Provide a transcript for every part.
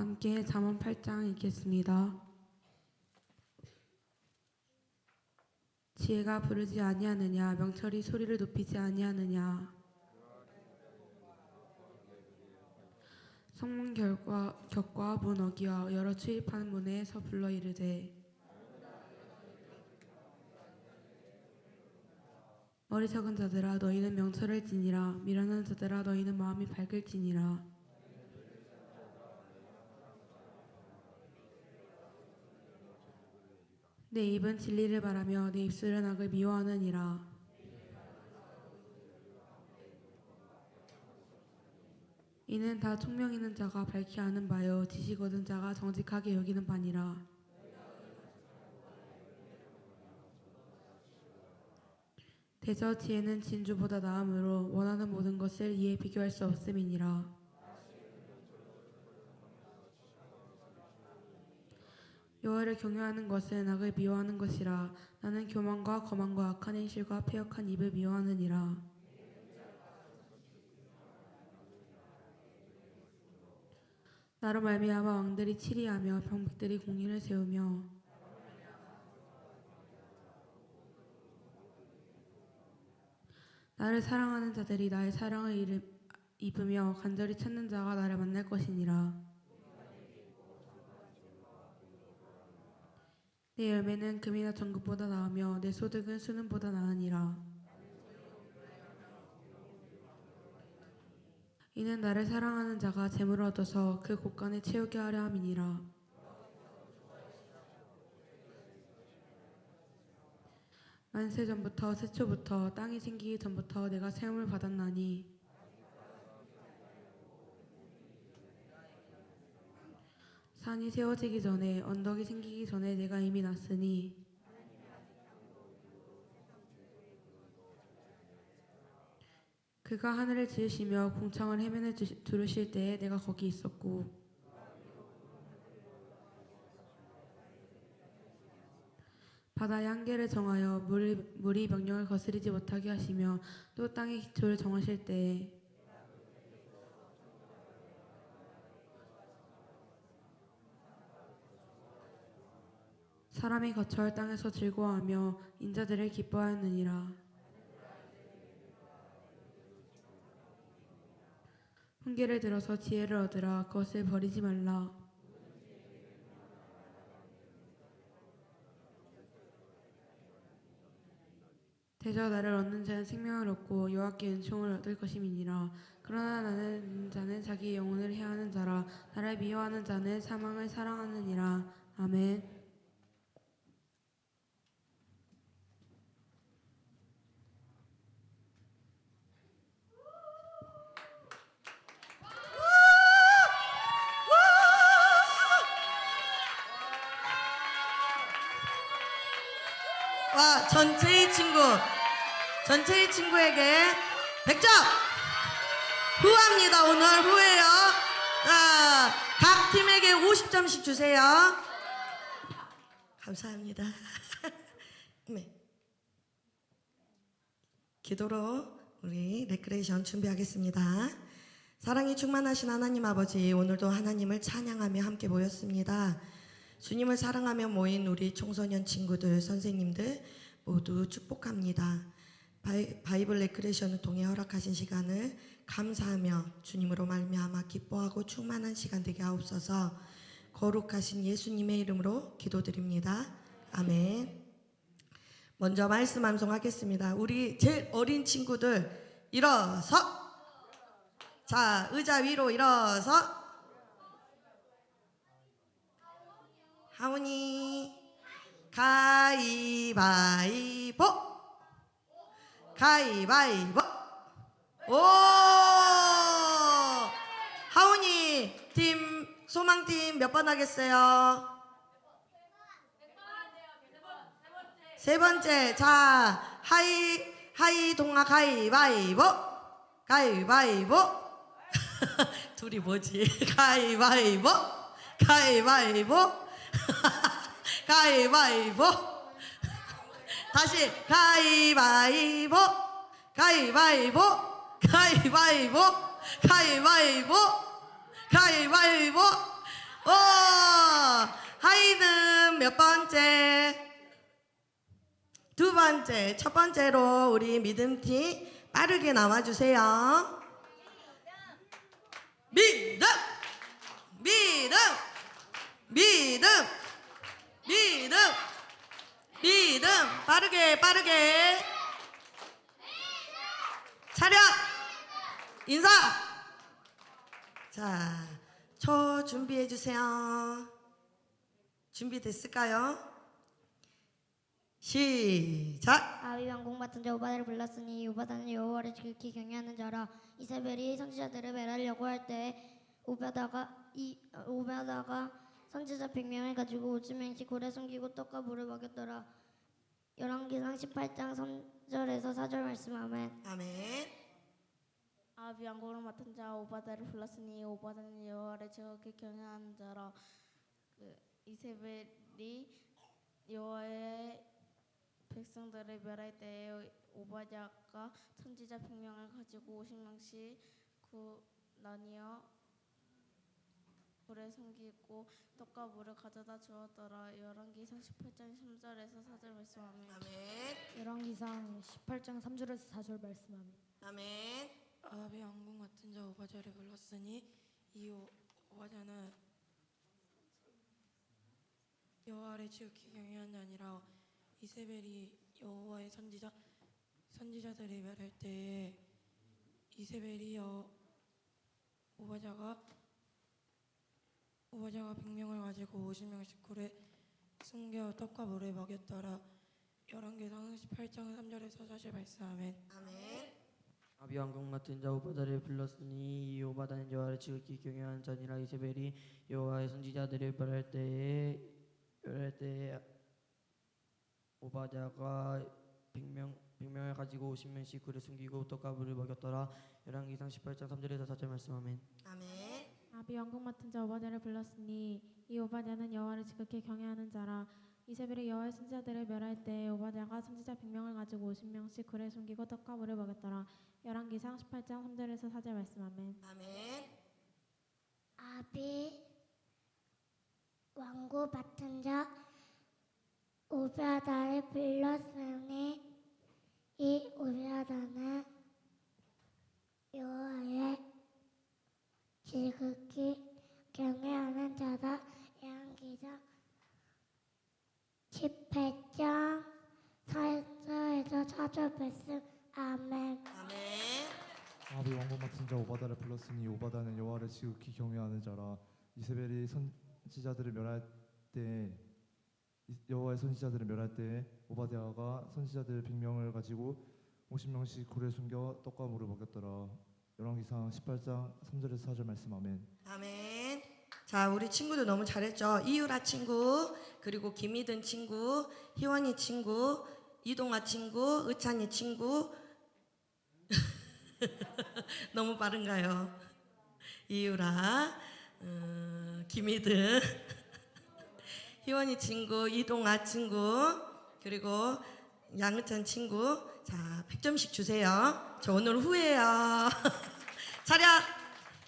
함께 잠언 8장 읽겠습니다. 지혜가 부르지 아니하느냐 명철이 소리를 높이지 아니하느냐. 성문 결과 격과 문 어기와 여러 출입하는 문에서 불러 이르되 어리석은 자들아 너희는 명철을 지니라. 미련한 자들아 너희는 마음이 밝을지니라 내 입은 진리를 바라며 내 입술은 악을 미워하느니라. 이는 다 총명 있는 자가 밝히 아는 바요. 지식 얻은 자가 정직하게 여기는 바니라. 대저 지혜는 진주보다 나음으로 원하는 모든 것을 이에 비교할 수 없음이니라 여호와를 경외하는 것은 악을 미워하는 것이라 나는 교만과 거만과 악한 행실과 패역한 입을 미워하느니라. 나로 말미암아 왕들이 치리하며 병백들이 공의를 세우며 나를 사랑하는 자들이 나의 사랑을 입으며 간절히 찾는 자가 나를 만날 것이니라 내 열매는 금이나 정금보다 나으며 내 소득은 수능보다 나으니라. 이는 나를 사랑하는 자가 재물을 얻어서 그 곳간에 채우게 하려 함이니라. 만세 전부터 세초부터 땅이 생기기 전부터 내가 세움을 받았나니 산이 세워지기 전에 언덕이 생기기 전에 내가 이미 났으니 그가 하늘을 지으시며 궁창을 해면에 두르실 때에 내가 거기 있었고 바다의 한계를 정하여 물이, 물이 명령을 거스르지 못하게 하시며 또 땅의 기초를 정하실 때에 사람이 거처할 땅에서 즐거워하며 인자들을 기뻐하였느니라. 훈계를 들어서 지혜를 얻으라. 그것을 버리지 말라. 대저 나를 얻는 자는 생명을 얻고 여호와께 은총을 얻을 것임이니라. 그러나 나는 자는 자기 영혼을 해하는 자라. 나를 미워하는 자는 사망을 사랑하느니라. 아멘 전체의 친구에게 100점! 후합니다 오늘 후예요. 자각 팀에게 50점씩 주세요. 감사합니다. 네. 기도로 우리 레크레이션 준비하겠습니다. 사랑이 충만하신 하나님 아버지 오늘도 하나님을 찬양하며 함께 모였습니다. 주님을 사랑하며 모인 우리 청소년 친구들, 선생님들 모두 축복합니다. 바이, 바이 블 레크레이션을 통해 허락하신 시간을 감사하며 주님으로 말미암아 기뻐하고 충만한 시간 되게 하옵소서. 거룩하신 예수님의 이름으로 기도드립니다. 아멘. 먼저 말씀 암송하겠습니다. 우리 제일 어린 친구들 일어서. 자, 의자 위로 일어서. 하은이 가위바위보 가위바위보. 오! 하은이 팀 소망팀 몇 번 하겠어요? 세 번째. 자 하이 하이 동아 가위바위보. 가위바위보. 둘이 뭐지? 가위바위보. 가위바위보. 가위바위보 다시 가위바위보 가위바위보 가위바위보 가위바위보 가위바위보 몇 번째? 두 번째. 첫 번째로 우리 믿음팀 빠르게 나와주세요. 믿음! 믿음! 믿음! 믿음! 믿음! 빠르게, 빠르게! 차렷! 인사! 자, 초 준비해 주세요. 준비됐을까요? 시작! 왕국 맡은 자 오바다를 불렀으니 오바다는 여호와를 지극히 경외하는 자라 이세벨이 선지자들을 멸하려고 할 때 오바다가 이 오바다가 선지자 100명을 가지고 오즈명씩 고래 숨기고 떡과 물을 먹였더라. 열왕기상 18장 3절에서 4절 말씀 아멘. 아멘. 아비 왕국을 맡은 자 오바다를 불렀으니 오바다는 여호와를 지극히 경외하는 자라. 그 이세벨이 여호와의 백성들을 멸할 때에 오바댜가 선지자 100명을 가지고 50명씩 구 나뉘어 불에 숨기고 떡과 물을 가져다 주었더라 열왕기상 18장 3절에서 4절 말씀하며 아멘. 열왕기상 18장 3절에서 4절 말씀합니다. 아멘. 아비 왕국 맡은 자 오바자를 불렀으니 이 오- 오바자는 여호와를 지극히 경외한 자니라 이세벨이 여호와의 선지자 선지자들을 멸할 때에 이세벨이 여 오바자가 오바자가 백명을 가지고 50명씩 굴에 숨겨 떡과 물을 먹였더라 열왕기상 18장 3절에서 4절 말씀하면 아멘. 아비 왕국 맡은 자 오바다를 불렀으니 이 오바다는 여호와를 지극히 경외하는 자니라 이세벨이 여호와의 선지자들을 멸할 때에 멸할 때에 오바다가 백명 백명을 가지고 50명씩 그를 숨기고 떡과 물을 먹였더라 열왕기상 18장 3절에서 4절 말씀하면 아멘. 아비 왕국 맡은 자 오바댜를 불렀으니 이 오바댜는 여호와를 지극히 경외하는 자라. 이세벨이 여호와의 선지자들을 멸할 때 오바댜가 선지자 100명을 가지고 50명씩 굴에 숨기고 떡과 물을 먹였더라. 열왕기상 18장 3절에서 4절 말씀하면 아멘. 아비 왕국 맡은 자 오바다를 불렀으니 이 오바다는 여호와의 지극히 경외하는 자다. 양기상 18장 4절에서 4절 말씀. 아멘. 아멘. 아비 왕국 맡은 자 오바다를 불렀으니 오바다는 여호와를 지극히 경외하는 자라. 이세벨이 선지자들을 멸할 때 이- 여호와의 선지자들을 멸할 때 오바댜가 선지자들 100명을 가지고 50명씩 굴에 숨겨 떡과 물을 먹였더라 열왕기상 18장 3절에서 4절 말씀 아멘 아멘. 자, 우리 친구들 너무 잘했죠? 이유라 친구, 그리고 김희든 친구, 희원이 친구, 이동아 친구, 의찬이 친구. 너무 빠른가요? 이유라, 어, 김희든, 희원이 친구, 이동아 친구, 그리고 양의찬 친구. 자, 100점씩 주세요. 저 오늘 후회해요. 차렷!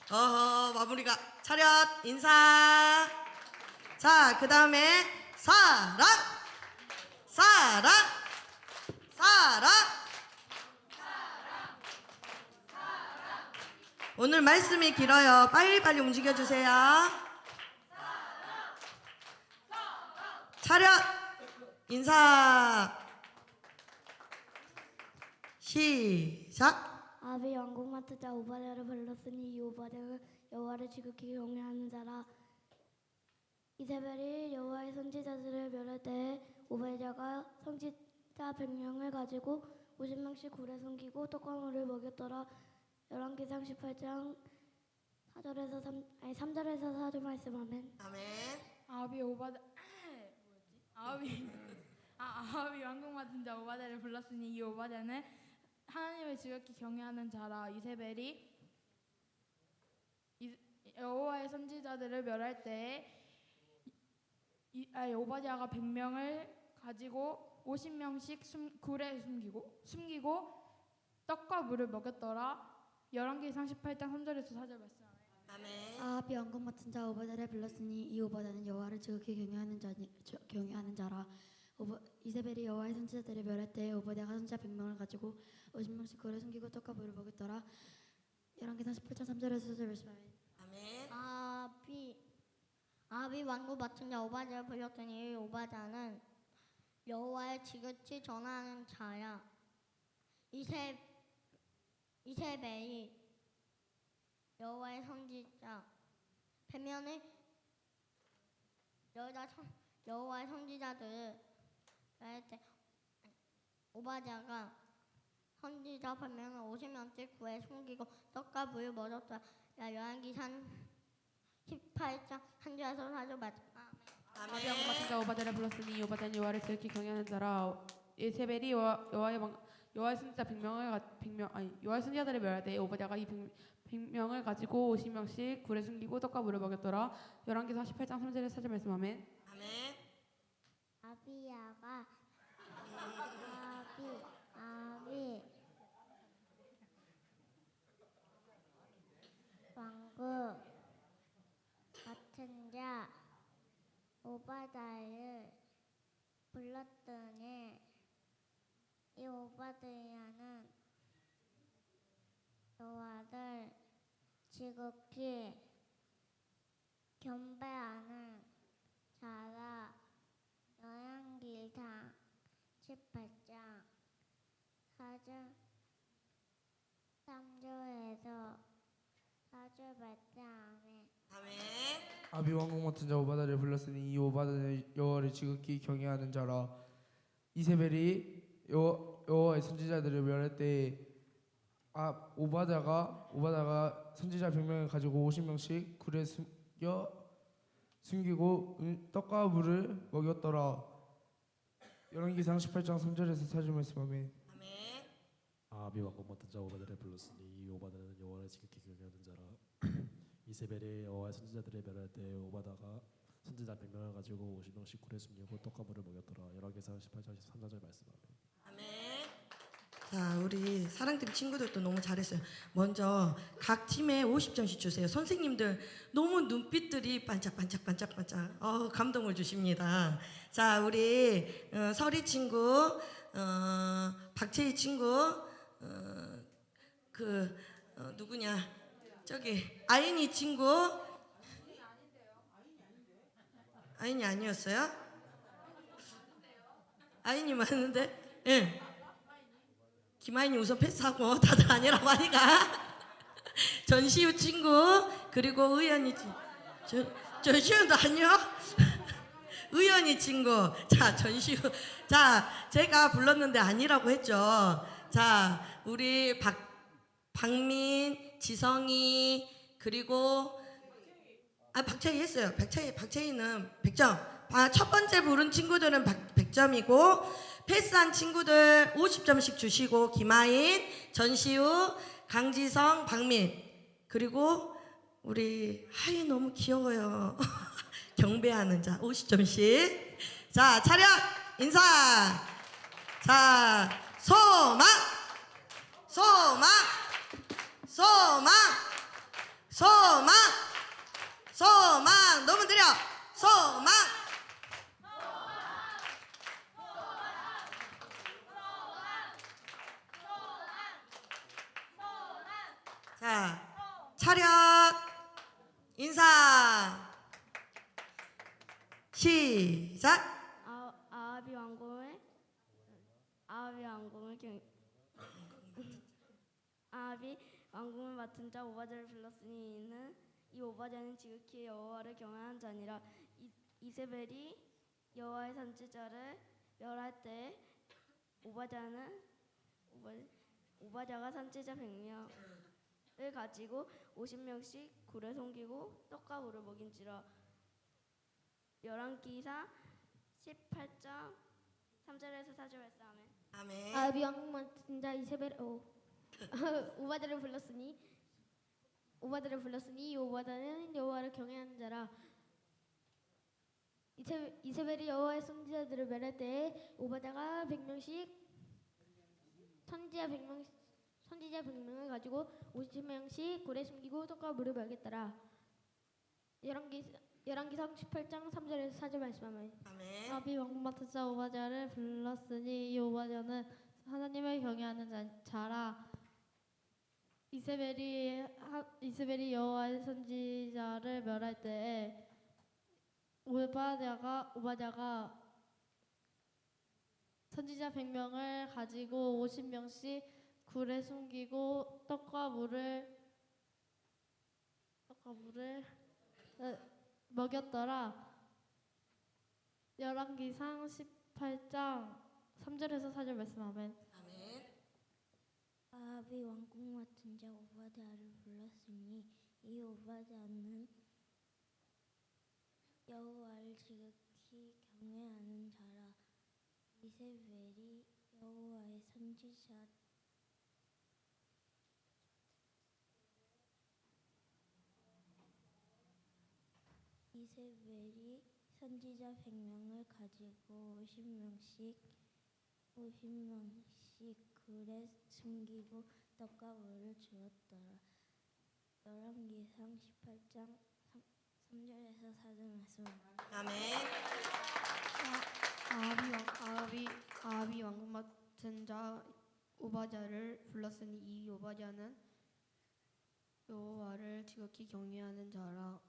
어허, 마무리가 차렷 인사. 자, 그 다음에 사랑, 사랑, 사랑. 오늘 말씀이 길어요. 빨리빨리 움직여 주세요. 차렷 인사. 시작. 아비 왕국 맡은 자 오바댜를 불렀으니 이 오바댜는 여호와를 지극히 경외하는 자라 이세벨이 여호와의 선지자들을 멸할 때 오바댜가 선지자 100명을 가지고 50명씩 굴에 숨기고 떡과물을 먹였더라 열왕기상 18장 4절에서 3 아니 3절에서 4절 말씀하면 아멘. 아비 오바다 뭐였지? 아비 아 아비 왕국 맡은 자 오바다를 불렀으니 이 오바다는 하나님을 지극히 경외하는 자라 이세벨이 이- 여호와의 선지자들을 멸할 때에 이, 오바댜가 100명을 가지고 50명씩 숨, 굴에 숨기고 숨기고 떡과 물을 먹였더라. 열왕기상 18장 3절에서 4절 말씀하네. 아멘. 아합이 왕궁 맡은 자 오바다를 불렀으니 이 오바다는 여호와를 지극히 경외하는 자니 저- 경외하는 자라 오바, 이세벨이 여호와의 선지자들을 멸할 때 오바다가 선지자 100명을 가지고 50명씩 그를 숨기고 떡과 물을 먹였더라. 열왕기상 18장 3절에서 4절 말씀 아멘 아멘. 아합이 아합이 왕궁 맡은 불렀더니 이 오바다는 여호와의 지극히 전하는 자야. 이세 이세벨이 여호와의 선지자. 배면에 선 여호와의 선지자들을 할때 오바자가 선지자 배면을 50명씩 구해 숨기고 떡과 물을 먹었다. 야 열왕기상 18장 한 절에서 사절 말씀. 아비 왕국 맡은 아멘. 자 오바다를 불렀으니 이 오바다는 여호와를 지극히 경외하는 자라 예세벨이 여호와- 여호와의 왕 여호와의 선지자 100명을 가, 100명 아니 여호와의 선지자들을 멸할 때 오바다가 이 100, 명을 가지고 50명씩 굴에 숨기고 떡과 물을 먹였더라 열왕기상 18장 3절에 4절 말씀 아멘 아멘. 아비야가 아비 아비. 왕국 같은 자 오바다를 불렀더니 이 오바다야는 여호와를 지극히 경배하는 자라 여행기상 18장 4절 3절에서 4절 말씀에 아멘. 아비 왕국 맡은 자 오바다를 불렀으니 이 오바다는 여호와를 지극히 경외하는 자라. 이세벨이 여 여호와의 선지자들을 멸할 때아 오바다가 오바다가 선지자 100명을 가지고 50명씩 굴에 숨겨 숨기고 은- 떡과 물을 먹였더라 열왕기상 18장 3절에서 4절 말씀 아멘 아멘. 아비 왕국 맡은 자 오바다를 불렀으니 이 오바다는 여호와를 지극히 경외하는 자라 이세벨이 여호와의 선지자들을 멸할 때 오바다가 선지자 100명을 가지고 50명씩 굴에 숨기고 떡과 물을 먹였더라 열왕기상 18장 13절 말씀 아멘 아멘. 자, 우리 사랑팀 친구들도 너무 잘했어요. 먼저 각 팀에 50점씩 주세요. 선생님들 너무 눈빛들이 반짝반짝 반짝반짝 어, 감동을 주십니다. 자, 우리 어, 설이 친구, 어, 박채희 친구, 어, 그 어, 누구냐? 저기 아인이 친구. 아인이 아니었어요? 아인이 맞는데? 예. 김아인이 우선 패스하고 다들 아니라고 하니까. 전시우 친구 그리고 의연이 친- 저 전시우도 아니요? 의연이 친구. 자 전시우. 자 제가 불렀는데 아니라고 했죠. 자 우리 박 박민 지성이 그리고 아 박채희 했어요. 박채희 박채희는 100점 아, 첫 번째 부른 친구들은 100점이고 패스한 친구들 50점씩 주시고 김아인, 전시우, 강지성, 박민 그리고 우리 하이 너무 귀여워요. 경배하는 자 50점씩. 자 차렷! 인사. 자 소망 소망 소망 소망 소망 너무 느려! 소망 자, 차렷, 인사, 시작. 아, 아합이 왕궁을 아합이 왕궁을 경 아합이 왕궁을 맡은 자 오바자를 불렀으니 이는 이 오바자는 지극히 여호와를 경외한 자니라. 이, 이세벨이 여호와의 선지자를 멸할 때 오바자는 오바, 오바자가 선지자 100명을 가지고 50명씩 굴에 숨기고 떡과 물을 먹인지라. 열왕기상 18장 3절에서 4절 말씀. 아멘. 아멘. 아비 왕국 맡은 자 이세벨. 오. 오바다를 불렀으니 오바다를 불렀으니 이 오바다는 여호와를 경외하는 자라 이세, 이세벨이 여호와의 선지자들을 멸할 때 오바다가 100명씩 선지자 100명 선지자 100명을 가지고 50명씩 굴에 숨기고 떡과 물을 먹였더라. 열왕기 열왕기상 18장 3절에서 4절 말씀하면 아멘. 아비 왕궁 맡은 자 오바댜를 불렀으니 이 오바댜는 하나님을 경외하는 이세벨이 하, 이세벨이 여호와의 선지자를 멸할 때에 오바댜가 오바댜가 선지자 100명을 가지고 50명씩 굴에 숨기고 떡과 물을 떡과 물을 어, 먹였더라. 열왕기상 18장 3절에서 4절 말씀 아멘. 아합이 왕궁 맡은 자 오바댜를 불렀으니 이 오바댜는 여호와를 지극히 경외하는 자라. 이세벨이 여호와의 선지자. 이세벨이 선지자 100명을 가지고 50명씩 50명씩 굴에 숨기고 떡과 물을 주었더라. 열왕기상 18장 3, 절에서 4절 말씀. 아멘. 아합이 왕 아합이 아합이 왕궁 맡은 자 오바댜를 불렀으니 이 오바댜는 여호와를 지극히 경외하는 자라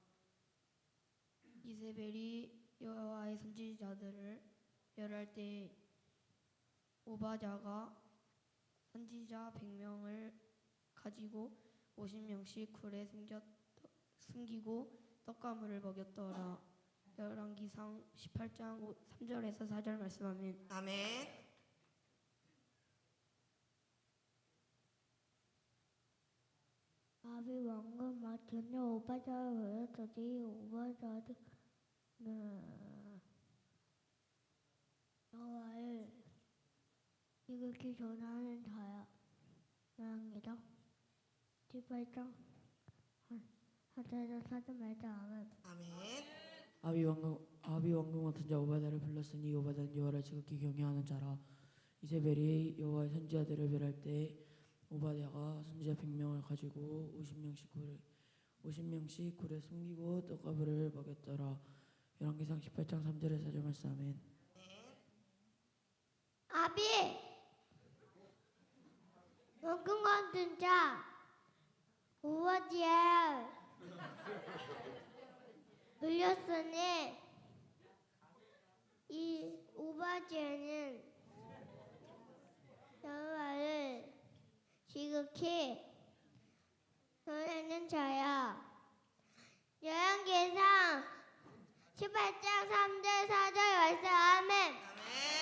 이세벨이 여호와의 선지자들을 멸할 때 오바댜가 선지자 100명을 가지고 50명씩 굴에 숨겼, 숨기고 떡과 물을 먹였더라 열왕기상 18장 3절에서 4절 말씀하면 아멘. 아비 왕은 맡은 오바자를 불렀더니 오바자는 여호와를 지극히 전하는 자야. 열왕기상 18장 하자자 사자 말자 아멘. 아멘. 아비 왕궁 아비 왕궁 같은 자 오바다를 불렀으니 오바다는 여호와를 지극히 경외하는 자라 이세벨이 여호와의 선지자들을 멸할 때 오바댜가 선지자 100명을 가지고 50명씩 굴에 50명씩 굴에 숨기고 물을 먹였더라 열왕기상 18장 3절에 4절 말씀 아멘 아비 왕궁 같은 자 오바지에 물렸으니 이 오바지에는 여호와를 지극히 전하는 자야. 열왕기상 18장 3절 4절 말씀. 아멘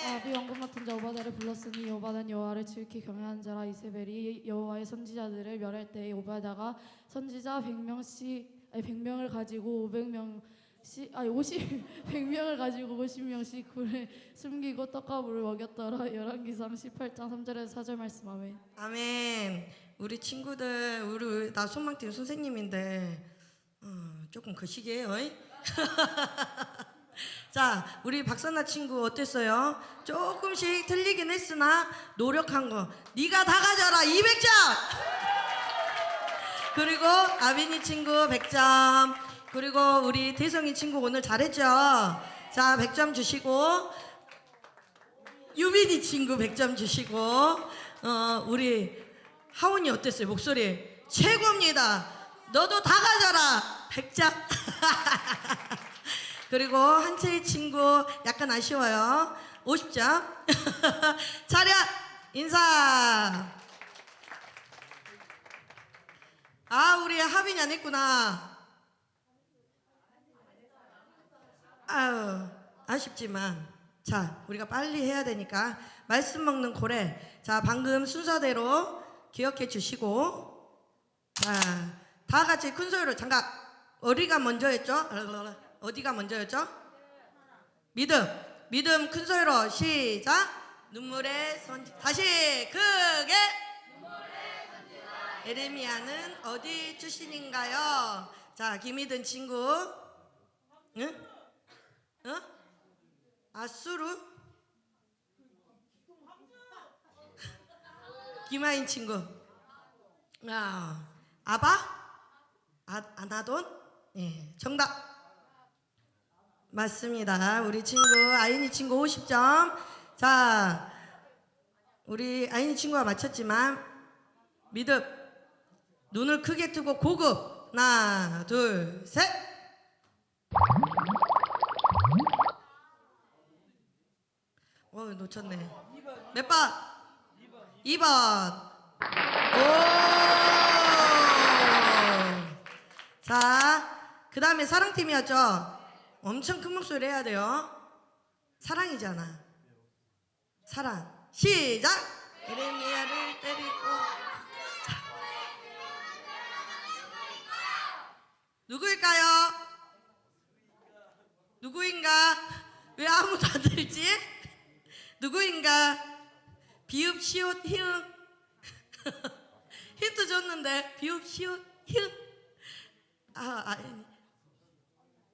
아비 왕궁 맡은 자 오바댜를 불렀으니 오바는 여호와를 지극히 경외하는 자라 이세벨이 여호와의 선지자들을 멸할 때 오바댜가 선지자 100명씩 아니 100명을 가지고 500명씩 아니 50 100명을 가지고 50명씩 굴에 숨기고 떡과 물을 먹였더라 열왕기상 18장 3절에서 4절 말씀 아멘. 아멘. 우리 친구들, 우리 나 손망팀 선생님인데 어, 조금 거시기해요. 이? 자, 우리 박선아 친구 어땠어요? 조금씩 틀리긴 했으나 노력한 거. 네가 다 가져라 200점. 그리고 아빈이 친구 100점. 그리고 우리 대성이 친구 오늘 잘했죠? 자, 100점 주시고 유빈이 친구 100점 주시고 어 우리 하원이 어땠어요 목소리 최고입니다 너도 다 가져라 100점 그리고 한채희 친구 약간 아쉬워요. 50점 차렷! 인사! 아 우리 하빈이 안 했구나. 아유 아쉽지만. 자 우리가 빨리 해야 되니까 말씀 먹는 고래. 자 방금 순서대로 기억해 주시고. 자 다 같이 큰 소리로 장각 어디가 먼저였죠 어디가 먼저였죠 믿음 믿음 큰 소리로 시작 눈물의 선지 다시 크게 에레미야는 어디 출신인가요 자 김희든 친구 응? 어? 아수르? 김하인 친구 아, 아바? 아, 아나돈? 예, 정답. 맞습니다. 우리 친구 아이니 친구 50점. 자, 우리 아이니 친구가 맞췄지만 미듭 눈을 크게 뜨고 고급 하나 둘 셋. 어 놓쳤네. 몇 번? 2번. 오. 자, 그 다음에 사랑팀이었죠? 엄청 큰 목소리 해야 돼요. 사랑이잖아. 사랑. 시작! 에레미야를 때리고. 자. 누구일까요? 누구인가? 왜 아무도 안 들지? 누구인가? 비읍, 시옷, 히읗. 힌트 줬는데 비읍, 시옷, 히읗. 아, 아,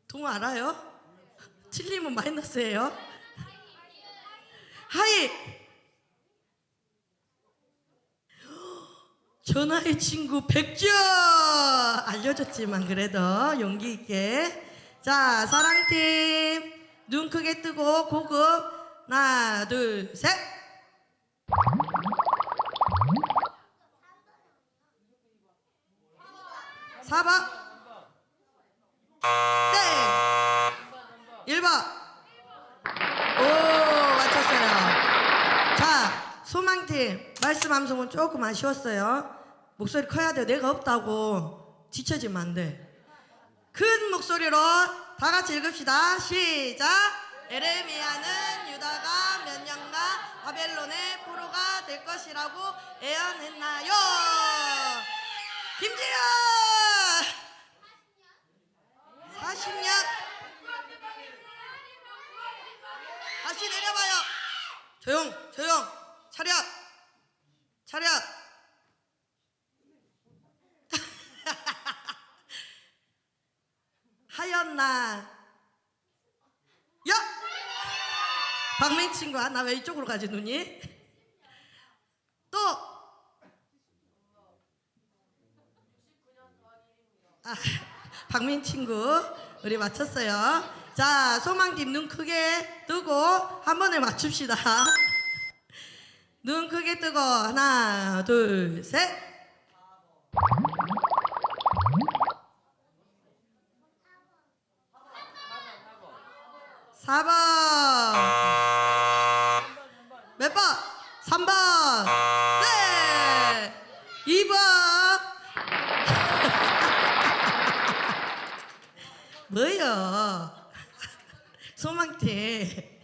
동 알아요? 틀리면 마이너스예요. 하이. 전화의 친구 백점 알려줬지만 그래도 용기 있게 자 사랑팀 눈 크게 뜨고 고급 하나 둘 셋 4번 땡 1번 오 맞췄어요 자 말씀 함성은 조금 아쉬웠어요. 목소리 커야 돼 내가 없다고. 지쳐지면 안 돼 큰 목소리로 다 같이 읽읍시다. 시작. 에레미야는 유다가 몇 년간 바벨론의 포로가 될 것이라고 예언했나요? 김지현 40년. 다시 내려봐요. 조용 조용. 차렷 차렷! 하였나. 야! 박민 친구야 나 왜 이쪽으로 가지 눈이? 또! 아, 박민 친구 우리 맞췄어요. 자 소망팀 눈 크게 뜨고 한 번에 맞춥시다. 눈 크게 뜨고 하나 둘 셋. 사번 몇 번? 3번. 네. 2번. 뭐요? 소망태